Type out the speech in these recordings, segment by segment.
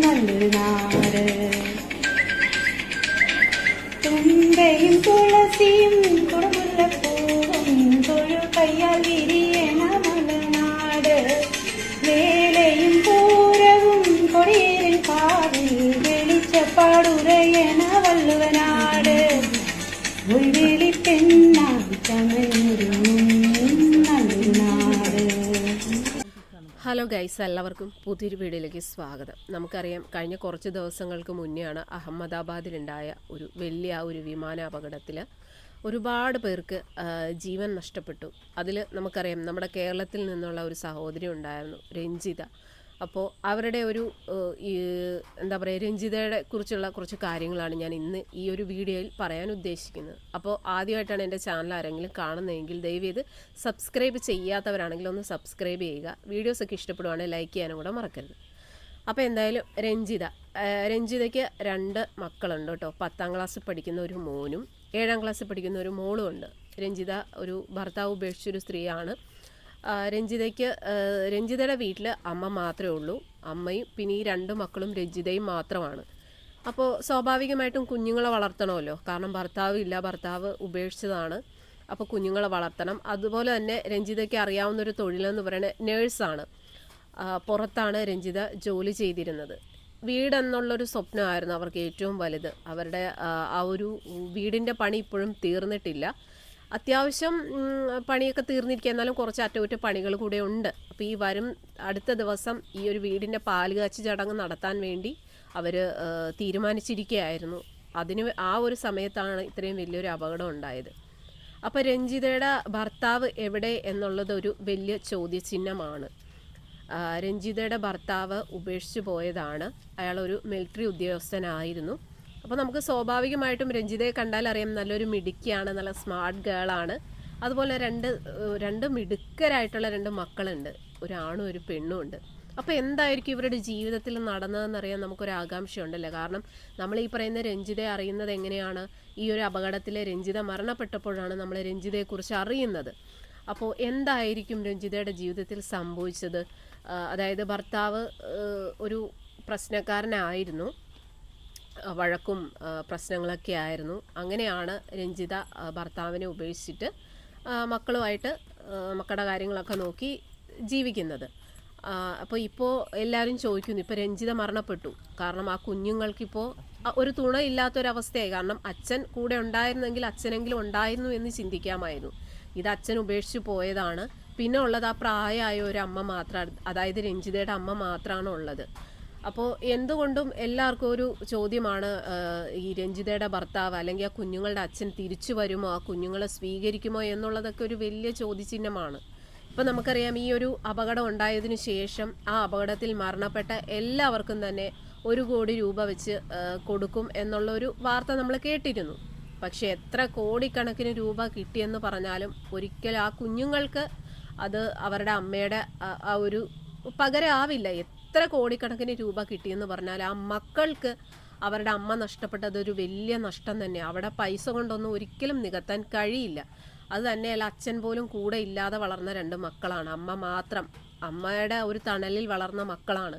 നല്ലൊരു നാട് തുമ്പയും തുളസിയും കുടമുല്ലപ്പൂവും തൊഴു കയ്യാൽ വിരിയണ മലനാട് വേലയും പൂരവും കൊടിയേറിൻ കാവിൽ വെളിച്ചപ്പാടുരയണ വള്ളുവനാട് ഉൾവിളി പെണ്ണായി തമിഴൊരുങ്ങും ഹലോ ഗൈസ് എല്ലാവർക്കും പുതിയൊരു വീഡിയോയിലേക്ക് സ്വാഗതം. നമുക്കറിയാം കഴിഞ്ഞ കുറച്ച് ദിവസങ്ങൾക്ക് മുന്നെയാണ് അഹമ്മദാബാദിലുണ്ടായ ഒരു വലിയ ഒരു വിമാന അപകടത്തിൽ ഒരുപാട് പേർക്ക് ജീവൻ നഷ്ടപ്പെട്ടു. അതിൽ നമുക്കറിയാം നമ്മുടെ കേരളത്തിൽ നിന്നുള്ള ഒരു സഹോദരി ഉണ്ടായിരുന്നു രഞ്ജിത. അപ്പോൾ അവരുടെ ഒരു എന്താ പറയുക രഞ്ജിതയുടെ കുറിച്ചുള്ള കുറച്ച് കാര്യങ്ങളാണ് ഞാൻ ഇന്ന് ഈ ഒരു വീഡിയോയിൽ പറയാൻ ഉദ്ദേശിക്കുന്നത്. അപ്പോൾ ആദ്യമായിട്ടാണ് എന്റെ ചാനൽ ആരെങ്കിലും കാണുന്നതെങ്കിൽ ദയവേത് സബ്സ്ക്രൈബ് ചെയ്യാത്തവരാണെങ്കിൽ ഒന്ന് സബ്സ്ക്രൈബ് ചെയ്യുക. വീഡിയോസൊക്കെ ഇഷ്ടപ്പെടുവാണെങ്കിൽ ലൈക്ക് ചെയ്യാനും കൂടെ മറക്കരുത്. അപ്പോൾ എന്തായാലും രഞ്ജിത രഞ്ജിതയ്ക്ക് രണ്ട് മക്കളുണ്ട് കേട്ടോ. പത്താം ക്ലാസ്സിൽ പഠിക്കുന്ന ഒരു മോനും ഏഴാം ക്ലാസ്സിൽ പഠിക്കുന്ന ഒരു മോളും ഉണ്ട്. രഞ്ജിത ഒരു ഭർത്താവ് ഉപേക്ഷിച്ചൊരു സ്ത്രീയാണ്. രഞ്ജിതയ്ക്ക് രഞ്ജിതയുടെ വീട്ടിൽ അമ്മ മാത്രമേ ഉള്ളൂ. അമ്മയും പിന്നെ ഈ രണ്ട് മക്കളും രഞ്ജിതയും മാത്രമാണ്. അപ്പോൾ സ്വാഭാവികമായിട്ടും കുഞ്ഞുങ്ങളെ വളർത്തണമല്ലോ. കാരണം ഭർത്താവ് ഇല്ല ഭർത്താവ് ഉപേക്ഷിച്ചതാണ്. അപ്പോൾ കുഞ്ഞുങ്ങളെ വളർത്തണം. അതുപോലെ തന്നെ രഞ്ജിതയ്ക്ക് അറിയാവുന്ന ഒരു തൊഴിലെന്ന് പറയുന്നത് നേഴ്സാണ്. പുറത്താണ് രഞ്ജിത ജോലി ചെയ്തിരുന്നത്. വീടെന്നുള്ളൊരു സ്വപ്നമായിരുന്നു അവർക്ക് ഏറ്റവും വലുത്. അവരുടെ ആ ഒരു വീടിന്റെ പണി ഇപ്പോഴും തീർന്നിട്ടില്ല. അത്യാവശ്യം പണിയൊക്കെ തീർന്നിരിക്കുക. എന്നാലും കുറച്ച് അറ്റകുറ്റ പണികൾ കൂടെ ഉണ്ട്. അപ്പോൾ ഈ വരും അടുത്ത ദിവസം ഈ ഒരു വീടിന്റെ പാലുകാച്ചി ചടങ്ങ് നടത്താൻ വേണ്ടി അവർ തീരുമാനിച്ചിരിക്കുകയായിരുന്നു. അതിന് ആ ഒരു സമയത്താണ് ഇത്രയും വലിയൊരു അപകടം ഉണ്ടായത്. അപ്പോൾ രഞ്ജിതയുടെ ഭർത്താവ് എവിടെ എന്നുള്ളത് ഒരു വലിയ ചോദ്യചിഹ്നമാണ്. രഞ്ജിതയുടെ ഭർത്താവ് ഉപേക്ഷിച്ചു പോയതാണ്. അയാളൊരു മിലിറ്ററി ഉദ്യോഗസ്ഥനായിരുന്നു. അപ്പോൾ നമുക്ക് സ്വാഭാവികമായിട്ടും രഞ്ജിതയെ കണ്ടാൽ അറിയാം നല്ലൊരു മിടുക്കിയാണ് നല്ല സ്മാർട്ട് ഗേൾ ആണ് അതുപോലെ രണ്ട് രണ്ട് മിടുക്കരായിട്ടുള്ള രണ്ട് മക്കളുണ്ട്. ഒരാണും ഒരു പെണ്ണും ഉണ്ട്. അപ്പോൾ എന്തായിരിക്കും ഇവരുടെ ജീവിതത്തിൽ നടന്നതെന്നറിയാൻ നമുക്കൊരു ആകാംക്ഷയുണ്ടല്ലോ? കാരണം നമ്മൾ ഈ പറയുന്ന രഞ്ജിതയെ അറിയുന്നത് എങ്ങനെയാണ്? ഈ ഒരു അപകടത്തിലെ രഞ്ജിത മരണപ്പെട്ടപ്പോഴാണ് നമ്മൾ രഞ്ജിതയെക്കുറിച്ച് അറിയുന്നത്. അപ്പോൾ എന്തായിരിക്കും രഞ്ജിതയുടെ ജീവിതത്തിൽ സംഭവിച്ചത്? അതായത് ഭർത്താവ് ഒരു പ്രശ്നക്കാരനായിരുന്നു. വഴക്കും പ്രശ്നങ്ങളൊക്കെ ആയിരുന്നു. അങ്ങനെയാണ് രഞ്ജിത ഭർത്താവിനെ ഉപേക്ഷിച്ചിട്ട് മക്കളുമായിട്ട് മക്കളുടെ കാര്യങ്ങളൊക്കെ നോക്കി ജീവിക്കുന്നത്. അപ്പോൾ ഇപ്പോൾ എല്ലാവരും ചോദിക്കുന്നു ഇപ്പോൾ രഞ്ജിത മരണപ്പെട്ടു. കാരണം ആ കുഞ്ഞുങ്ങൾക്കിപ്പോൾ ഒരു തുണ ഇല്ലാത്തൊരവസ്ഥയായി കാരണം അച്ഛൻ കൂടെ ഉണ്ടായിരുന്നെങ്കിൽ അച്ഛനെങ്കിലും ഉണ്ടായിരുന്നു എന്ന് ചിന്തിക്കാമായിരുന്നു. ഇത് അച്ഛൻ ഉപേക്ഷിച്ച് പോയതാണ്. പിന്നെ ഉള്ളത് ആ പ്രായമായ ഒരു അമ്മ മാത്രമാണ് അതായത് രഞ്ജിതയുടെ അമ്മ മാത്രമാണ് ഉള്ളത്. അപ്പോൾ എന്തുകൊണ്ടും എല്ലാവർക്കും ഒരു ചോദ്യമാണ് ഈ രഞ്ജിതയുടെ ഭർത്താവ് അല്ലെങ്കിൽ ആ കുഞ്ഞുങ്ങളുടെ അച്ഛൻ തിരിച്ചു വരുമോ ആ കുഞ്ഞുങ്ങളെ സ്വീകരിക്കുമോ എന്നുള്ളതൊക്കെ ഒരു വലിയ ചോദ്യചിഹ്നമാണ്. ഇപ്പം നമുക്കറിയാം ഈ ഒരു അപകടം ഉണ്ടായതിന് ശേഷം ആ അപകടത്തിൽ മരണപ്പെട്ട എല്ലാവർക്കും തന്നെ ഒരു കോടി രൂപ വെച്ച് കൊടുക്കും എന്നുള്ളൊരു വാർത്ത നമ്മൾ കേട്ടിരുന്നു. പക്ഷെ എത്ര കോടിക്കണക്കിന് രൂപ കിട്ടിയെന്ന് പറഞ്ഞാലും ഒരിക്കലും ആ കുഞ്ഞുങ്ങൾക്ക് അത് അവരുടെ അമ്മയുടെ ആ- ഒരു പകരമാവില്ല എത്ര കോടിക്കണക്കിന് രൂപ കിട്ടിയെന്ന് പറഞ്ഞാൽ ആ മക്കൾക്ക് അവരുടെ അമ്മ നഷ്ടപ്പെട്ടത് ഒരു വലിയ നഷ്ടം തന്നെ. അവിടെ പൈസ കൊണ്ടൊന്നും ഒരിക്കലും നികത്താൻ കഴിയില്ല. അത് തന്നെയല്ല അച്ഛൻ പോലും കൂടെ ഇല്ലാതെ വളർന്ന രണ്ട് മക്കളാണ്. അമ്മ മാത്രം. അമ്മയുടെ ഒരു തണലിൽ വളർന്ന മക്കളാണ്.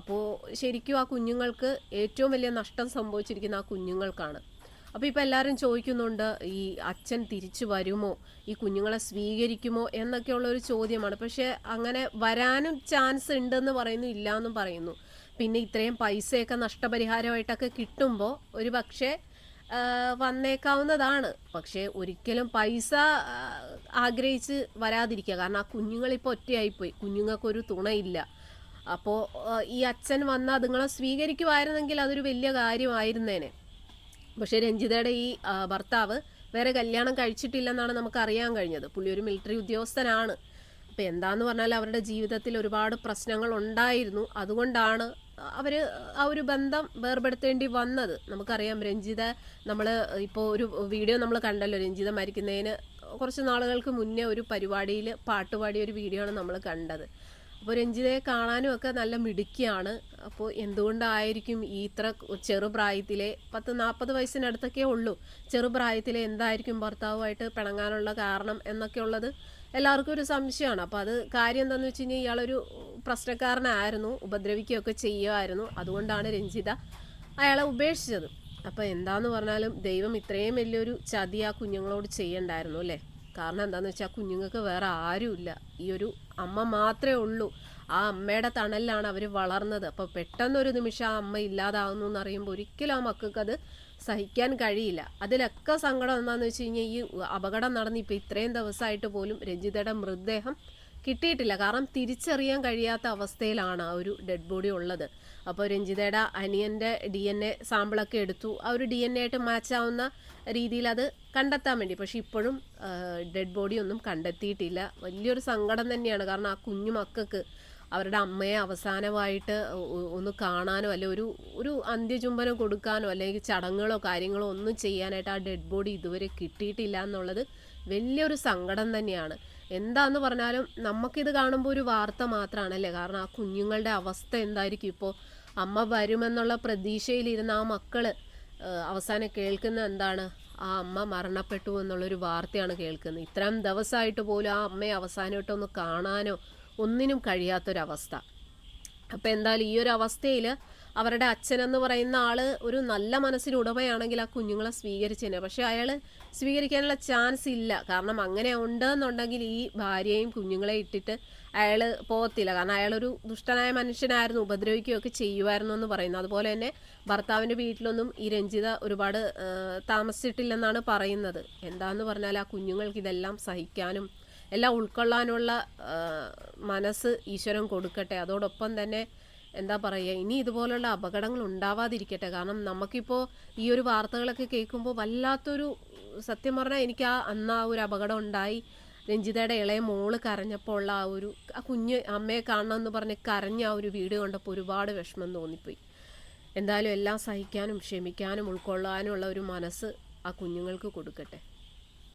അപ്പോൾ ശരിക്കും ആ കുഞ്ഞുങ്ങൾക്ക് ഏറ്റവും വലിയ നഷ്ടം സംഭവിച്ചിരിക്കുന്ന ആ കുഞ്ഞുങ്ങൾക്കാണ്. അപ്പോൾ ഇപ്പോൾ എല്ലാവരും ചോദിക്കുന്നുണ്ട് ഈ അച്ഛൻ തിരിച്ചു വരുമോ? ഈ കുഞ്ഞുങ്ങളെ സ്വീകരിക്കുമോ? എന്നൊക്കെയുള്ള ഒരു ചോദ്യമാണ്. പക്ഷേ അങ്ങനെ വരാനും ചാൻസ് ഉണ്ടെന്ന് പറയുന്നു ഇല്ല എന്നും പറയുന്നു. പിന്നെ ഇത്രയും പൈസയൊക്കെ നഷ്ടപരിഹാരമായിട്ടൊക്കെ കിട്ടുമ്പോൾ ഒരു പക്ഷേ വന്നേക്കാവുന്നതാണ്. പക്ഷേ ഒരിക്കലും പൈസ ആഗ്രഹിച്ച് വരാതിരിക്കുക. കാരണം ആ കുഞ്ഞുങ്ങളിപ്പോൾ ഒറ്റയായിപ്പോയി. കുഞ്ഞുങ്ങൾക്കൊരു തുണയില്ല. അപ്പോൾ ഈ അച്ഛൻ വന്ന് അതുങ്ങളെ സ്വീകരിക്കുമായിരുന്നെങ്കിൽ അതൊരു വലിയ കാര്യമായിരുന്നേനെ. പക്ഷേ രഞ്ജിതയുടെ ഈ ഭർത്താവ് വേറെ കല്യാണം കഴിച്ചിട്ടില്ലെന്നാണ് നമുക്ക് അറിയാൻ കഴിഞ്ഞത്. പുള്ളി ഒരു മിലിറ്ററി ഉദ്യോഗസ്ഥനാണ്. അപ്പോൾ എന്താന്ന് പറഞ്ഞാൽ അവരുടെ ജീവിതത്തിൽ ഒരുപാട് പ്രശ്നങ്ങൾ ഉണ്ടായിരുന്നു. അതുകൊണ്ടാണ് അവർ ആ ഒരു ബന്ധം വേർപെടുത്തേണ്ടി വന്നത്. നമുക്കറിയാം രഞ്ജിത നമ്മൾ ഇപ്പോൾ ഒരു വീഡിയോ നമ്മൾ കണ്ടല്ലോ. രഞ്ജിത മരിക്കുന്നതിന് കുറച്ച് നാളുകൾക്ക് മുന്നേ ഒരു പരിപാടിയിൽ പാട്ടുപാടിയ ഒരു വീഡിയോ ആണ് നമ്മൾ കണ്ടത്. അപ്പോൾ രഞ്ജിതയെ കാണാനും ഒക്കെ നല്ല മിടുക്കിയാണ്. അപ്പോൾ എന്തുകൊണ്ടായിരിക്കും ഈ ഇത്ര ചെറുപ്രായത്തിലെ പത്ത് നാൽപ്പത് വയസ്സിനടുത്തൊക്കെ ഉള്ളൂ ചെറുപ്രായത്തിലെ എന്തായിരിക്കും ഭർത്താവുമായിട്ട് പിണങ്ങാനുള്ള കാരണം എന്നൊക്കെ ഉള്ളത് എല്ലാവർക്കും ഒരു സംശയമാണ്. അപ്പോൾ അത് കാര്യം എന്താണെന്ന് വെച്ച് കഴിഞ്ഞാൽ ഇയാളൊരു പ്രശ്നക്കാരനായിരുന്നു ഉപദ്രവിക്കുകയൊക്കെ ചെയ്യുമായിരുന്നു. അതുകൊണ്ടാണ് രഞ്ജിത അയാളെ ഉപേക്ഷിച്ചത്. അപ്പോൾ എന്താന്ന് പറഞ്ഞാലും ദൈവം ഇത്രയും വലിയൊരു ചതി ആ കുഞ്ഞുങ്ങളോട് ചെയ്യണ്ടായിരുന്നു അല്ലേ? കാരണം എന്താണെന്ന് വെച്ചാൽ കുഞ്ഞുങ്ങൾക്ക് വേറെ ആരുമില്ല. ഈ ഒരു അമ്മ മാത്രമേ ഉള്ളൂ. ആ അമ്മയുടെ തണലിലാണ് അവർ വളർന്നത്. അപ്പോൾ പെട്ടെന്നൊരു നിമിഷം ആ അമ്മ ഇല്ലാതാവുന്നു എന്നറിയുമ്പോൾ ഒരിക്കലും ആ മക്കൾക്ക് അത് സഹിക്കാൻ കഴിയില്ല. അതിലൊക്കെ സങ്കടം എന്താണെന്ന് വെച്ച് കഴിഞ്ഞാൽ ഈ അപകടം നടന്ന് ഇപ്പോൾ ഇത്രയും ദിവസമായിട്ട് പോലും രഞ്ജിതയുടെ മൃതദേഹം കിട്ടിയിട്ടില്ല. കാരണം തിരിച്ചറിയാൻ കഴിയാത്ത അവസ്ഥയിലാണ് ആ ഒരു ഡെഡ് ബോഡി ഉള്ളത്. അപ്പോൾ രഞ്ജിതയുടെ അനിയന്റെ ഡി എൻ എ സാമ്പിളൊക്കെ എടുത്തു. ആ ഒരു ഡി എൻ എ ആയിട്ട് മാച്ച് ആവുന്ന രീതിയിൽ അത് കണ്ടെത്താൻ വേണ്ടി. പക്ഷെ ഇപ്പോഴും ഡെഡ് ബോഡി ഒന്നും കണ്ടെത്തിയിട്ടില്ല. വലിയൊരു സങ്കടം തന്നെയാണ്. കാരണം ആ കുഞ്ഞു മക്കൾക്ക് അവരുടെ അമ്മയെ അവസാനമായിട്ട് ഒന്ന് കാണാനോ അല്ലെ ഒരു ഒരു അന്ത്യചുംബനം കൊടുക്കാനോ അല്ലെങ്കിൽ ചടങ്ങുകളോ കാര്യങ്ങളോ ഒന്നും ചെയ്യാനായിട്ട് ആ ഡെഡ് ബോഡി ഇതുവരെ കിട്ടിയിട്ടില്ല എന്നുള്ളത് വലിയൊരു സങ്കടം തന്നെയാണ്. എന്താന്ന് പറഞ്ഞാലും നമുക്കിത് കാണുമ്പോൾ ഒരു വാർത്ത മാത്രമാണല്ലേ കാരണം ആ കുഞ്ഞുങ്ങളുടെ അവസ്ഥ എന്തായിരിക്കും? ഇപ്പോൾ അമ്മ വരുമെന്നുള്ള പ്രതീക്ഷയിലിരുന്ന ആ മക്കൾ അവസാനം കേൾക്കുന്ന എന്താണ്? ആ അമ്മ മരണപ്പെട്ടു എന്നുള്ളൊരു വാർത്തയാണ് കേൾക്കുന്നത്. ഇത്രയും ദിവസമായിട്ട് പോലും ആ അമ്മയെ അവസാനമായിട്ടൊന്ന് കാണാനോ ഒന്നിനും കഴിയാത്തൊരവസ്ഥ. അപ്പോൾ എന്തായാലും ഈ ഒരു അവസ്ഥയിൽ അവരുടെ അച്ഛനെന്ന് പറയുന്ന ആൾ ഒരു നല്ല മനസ്സിന് ഉടമയാണെങ്കിൽ ആ കുഞ്ഞുങ്ങളെ സ്വീകരിച്ചേനെ. പക്ഷെ അയാൾ സ്വീകരിക്കാനുള്ള ചാൻസ് ഇല്ല. കാരണം അങ്ങനെ ഉണ്ടെന്നുണ്ടെങ്കിൽ ഈ ഭാര്യയും കുഞ്ഞുങ്ങളെ ഇട്ടിട്ട് അയാൾ പോകത്തില്ല. കാരണം അയാളൊരു ദുഷ്ടനായ മനുഷ്യനായിരുന്നു ഉപദ്രവിക്കുകയൊക്കെ ചെയ്യുമായിരുന്നു എന്ന് പറയുന്നത് അതുപോലെ തന്നെ ഭർത്താവിന്റെ വീട്ടിലൊന്നും ഈ രഞ്ജിത ഒരുപാട് താമസിച്ചിട്ടില്ലെന്നാണ് പറയുന്നത്. എന്താന്ന് പറഞ്ഞാൽ ആ കുഞ്ഞുങ്ങൾക്ക് ഇതെല്ലാം സഹിക്കാനും എല്ലാം ഉൾക്കൊള്ളാനുള്ള മനസ്സ് ഈശ്വരൻ കൊടുക്കട്ടെ. അതോടൊപ്പം തന്നെ എന്താ പറയുക ഇനി ഇതുപോലുള്ള അപകടങ്ങൾ ഉണ്ടാവാതിരിക്കട്ടെ. കാരണം നമുക്കിപ്പോൾ ഈ ഒരു വാർത്തകളൊക്കെ കേൾക്കുമ്പോൾ വല്ലാത്തൊരു സത്യം പറഞ്ഞാൽ എനിക്ക് ആ അന്ന് ആ ഒരു അപകടം ഉണ്ടായി. രഞ്ജിതയുടെ ഇളയ മോൾ കരഞ്ഞപ്പോൾ ഉള്ള ആ ഒരു ആ കുഞ്ഞ് അമ്മയെ കാണണം എന്ന് പറഞ്ഞ് കരഞ്ഞ ആ ഒരു വീഡിയോ കണ്ടപ്പോൾ ഒരുപാട് വിഷമം തോന്നിപ്പോയി. എന്തായാലും എല്ലാം സഹിക്കാനും ക്ഷമിക്കാനും ഉൾക്കൊള്ളാനും ഉള്ള ഒരു മനസ്സ് ആ കുഞ്ഞുങ്ങൾക്ക് കൊടുക്കട്ടെ.